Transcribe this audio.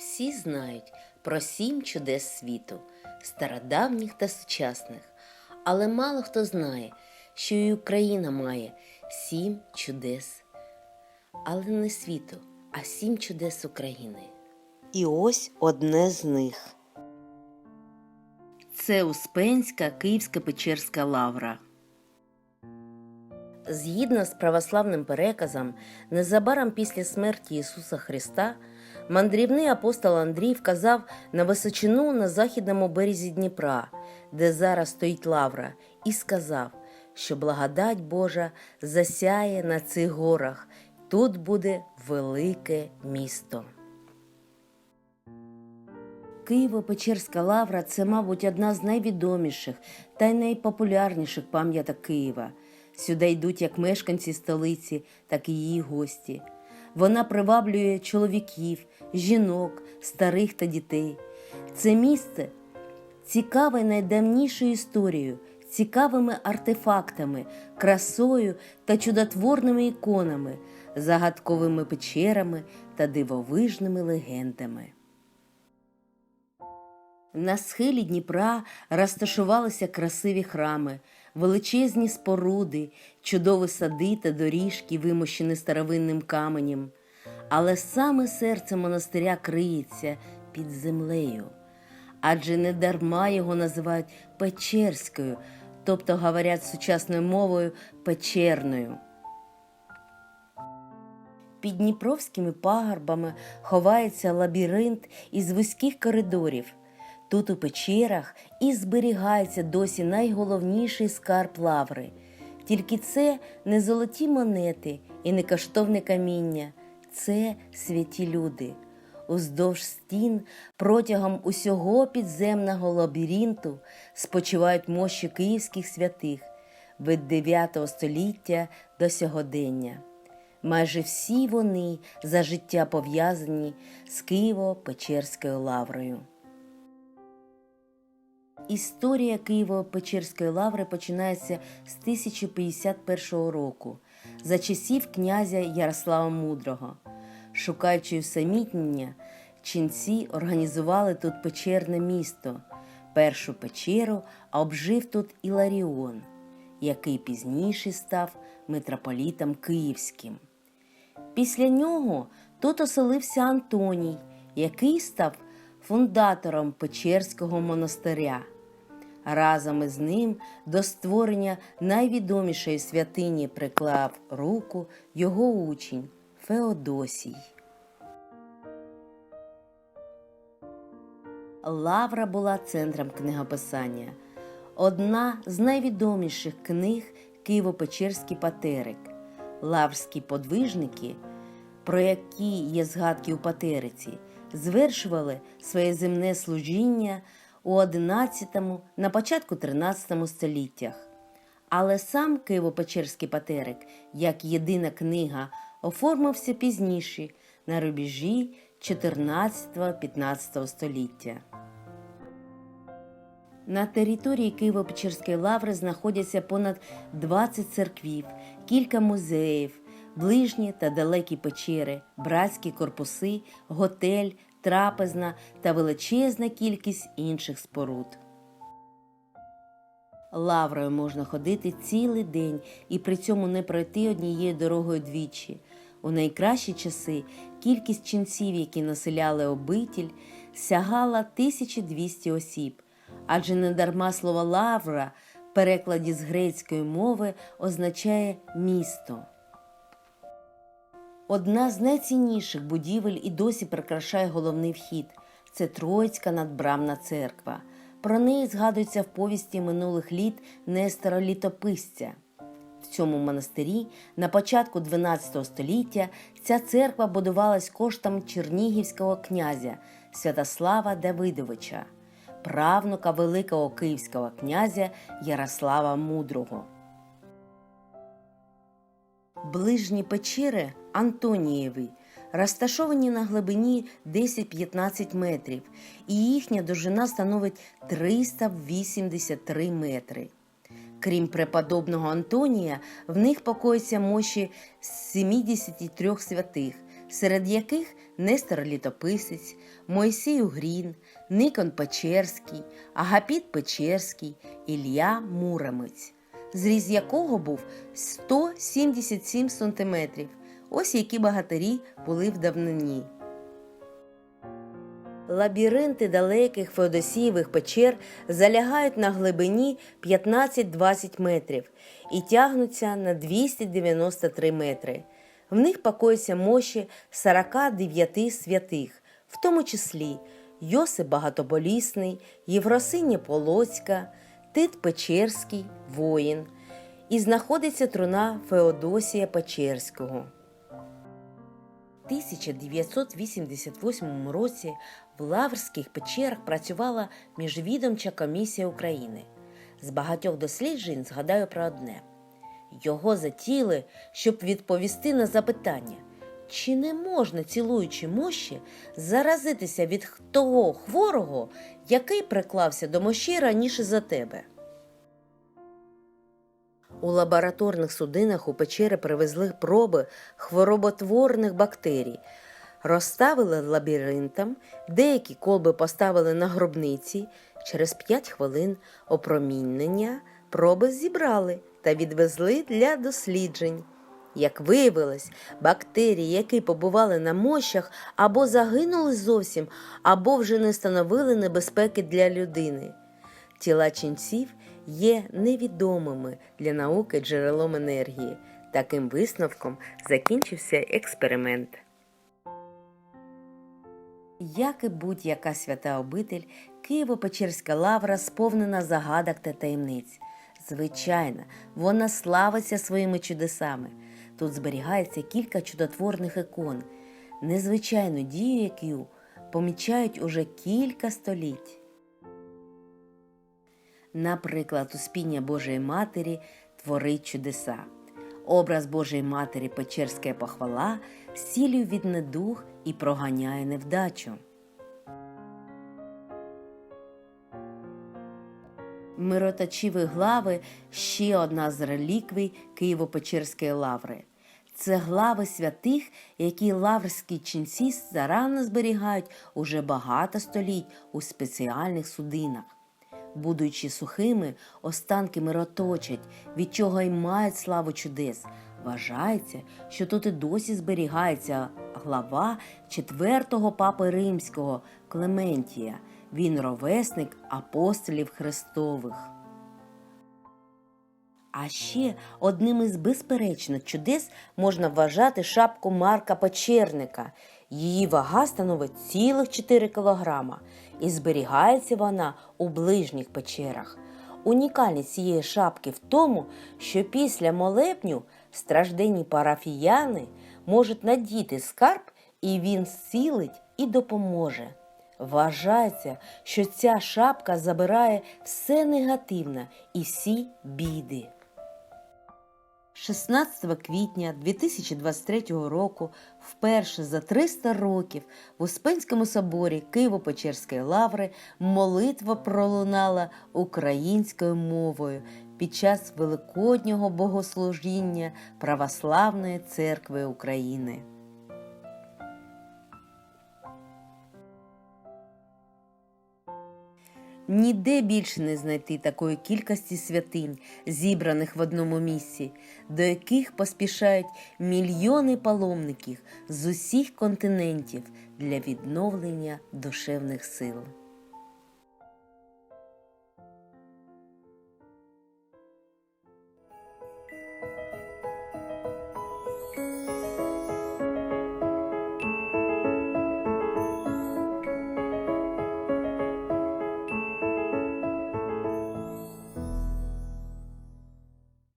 Всі знають про сім чудес світу, стародавніх та сучасних, але мало хто знає, що і Україна має сім чудес, але не світу, а сім чудес України. І ось одне з них. Це Успенська Київська Печерська лавра. Згідно з православним переказом, незабаром після смерті Ісуса Христа мандрівний апостол Андрій вказав на височину на західному березі Дніпра, де зараз стоїть лавра, і сказав, що благодать Божа засяє на цих горах. Тут буде велике місто. Києво-Печерська лавра це, мабуть, одна з найвідоміших та й найпопулярніших пам'яток Києва. Сюди йдуть як мешканці столиці, так і її гості. Вона приваблює чоловіків, жінок, старих та дітей. Це місце цікаве найдавнішою історією, цікавими артефактами, красою та чудотворними іконами, загадковими печерами та дивовижними легендами. На схилі Дніпра розташувалися красиві храми, величезні споруди, чудові сади та доріжки, вимощені старовинним каменем. Але саме серце монастиря криється під землею. Адже не дарма його називають Печерською, тобто говорять сучасною мовою печерною. Під Дніпровськими пагорбами ховається лабіринт із вузьких коридорів. Тут у печерах і зберігається досі найголовніший скарб лаври. Тільки це не золоті монети і не коштовне каміння, це святі люди. Уздовж стін протягом усього підземного лабіринту спочивають мощі київських святих від 9 століття до сьогодення. Майже всі вони за життя пов'язані з Києво-Печерською лаврою. Історія Києво-Печерської лаври починається з 1051 року, за часів князя Ярослава Мудрого. Шукаючи усамітнення, ченці організували тут печерне місто, першу печеру, а обжив тут Іларіон, який пізніше став митрополітом Київським. Після нього тут оселився Антоній, який став фундатором Печерського монастиря. Разом із ним до створення найвідомішої святині приклав руку його учень Феодосій. Лавра була центром книгописання, одна з найвідоміших книг Києво-Печерський патерик. Лаврські подвижники, про які є згадки у патериці, звершували своє земне служіння у XI, на початку XIII століттях. Але сам Києво-Печерський патерик, як єдина книга, оформився пізніше на рубежі 14-15 століття. На території Києво-Печерської лаври знаходяться понад 20 церквів, кілька музеїв, ближні та далекі печери, братські корпуси, готель, трапезна та величезна кількість інших споруд. Лаврою можна ходити цілий день і при цьому не пройти однією дорогою двічі. У найкращі часи кількість ченців, які населяли обитель, сягала 1200 осіб, адже недарма слово лавра в перекладі з грецької мови означає місто. Одна з найцінніших будівель і досі прикрашає головний вхід це Троїцька надбрамна церква. Про неї згадується в повісті минулих літ Нестора Літописця. В цьому монастирі на початку XII століття ця церква будувалась коштом чернігівського князя Святослава Давидовича, правнука великого київського князя Ярослава Мудрого. Ближні печери Антонієві розташовані на глибині 10-15 метрів, і їхня довжина становить 383 метри. Крім преподобного Антонія, в них покоїться мощі 73 святих, серед яких Нестор Літописець, Мойсій Угрін, Никон Печерський, Агапіт Печерський, Ілля Муромець, зріз якого був 177 сантиметрів. Ось які багатирі були в давнині. Лабіринти далеких Феодосієвих печер залягають на глибині 15-20 метрів і тягнуться на 293 метри. В них покоїться мощі 49 святих, в тому числі Йосип Багатоболісний, Євросиня Полоцька, Тит Печерський, воїн, і знаходиться труна Феодосія Печерського. У 1988 році в Лаврських печерах працювала міжвідомча комісія України. З багатьох досліджень згадаю про одне. Його затіли, щоб відповісти на запитання, чи не можна, цілуючи мощі, заразитися від того хворого, який приклався до мощі раніше за тебе. У лабораторних судинах у печери привезли проби хвороботворних бактерій, розставили лабіринтом, деякі колби поставили на гробниці. Через 5 хвилин опромінення проби зібрали та відвезли для досліджень. Як виявилось, бактерії, які побували на мощах, або загинули зовсім, або вже не становили небезпеки для людини. Тіла ченців є невідомими для науки джерелом енергії. Таким висновком закінчився експеримент. Як і будь-яка свята обитель, Києво-Печерська лавра сповнена загадок та таємниць. Звичайно, вона славиться своїми чудесами. Тут зберігається кілька чудотворних ікон, незвичайну дію, яку помічають уже кілька століть. Наприклад, Успіння Божої Матері творить чудеса. Образ Божої Матері Печерська похвала зцілює від недуг і проганяє невдачу. Мироточиві глави ще одна з реліквій Києво-Печерської лаври. Це глави святих, які лаврські ченці зарано зберігають уже багато століть у спеціальних судинах. Будучи сухими, останки мироточать, від чого й мають славу чудес. Вважається, що тут і досі зберігається глава четвертого папи римського Клементія. Він ровесник апостолів Христових. А ще одним із безперечних чудес можна вважати шапку Марка Печерника. Її вага становить цілих 4 кілограма і зберігається вона у ближніх печерах. Унікальність цієї шапки в тому, що після молебню стражденні парафіяни можуть надіти скарб, і він зцілить і допоможе. Вважається, що ця шапка забирає все негативне і всі біди. 16 квітня 2023 року, вперше за 300 років в Успенському соборі Києво-Печерської лаври молитва пролунала українською мовою під час Великоднього богослужіння Православної церкви України. Ніде більше не знайти такої кількості святинь, зібраних в одному місці, до яких поспішають мільйони паломників з усіх континентів для відновлення душевних сил.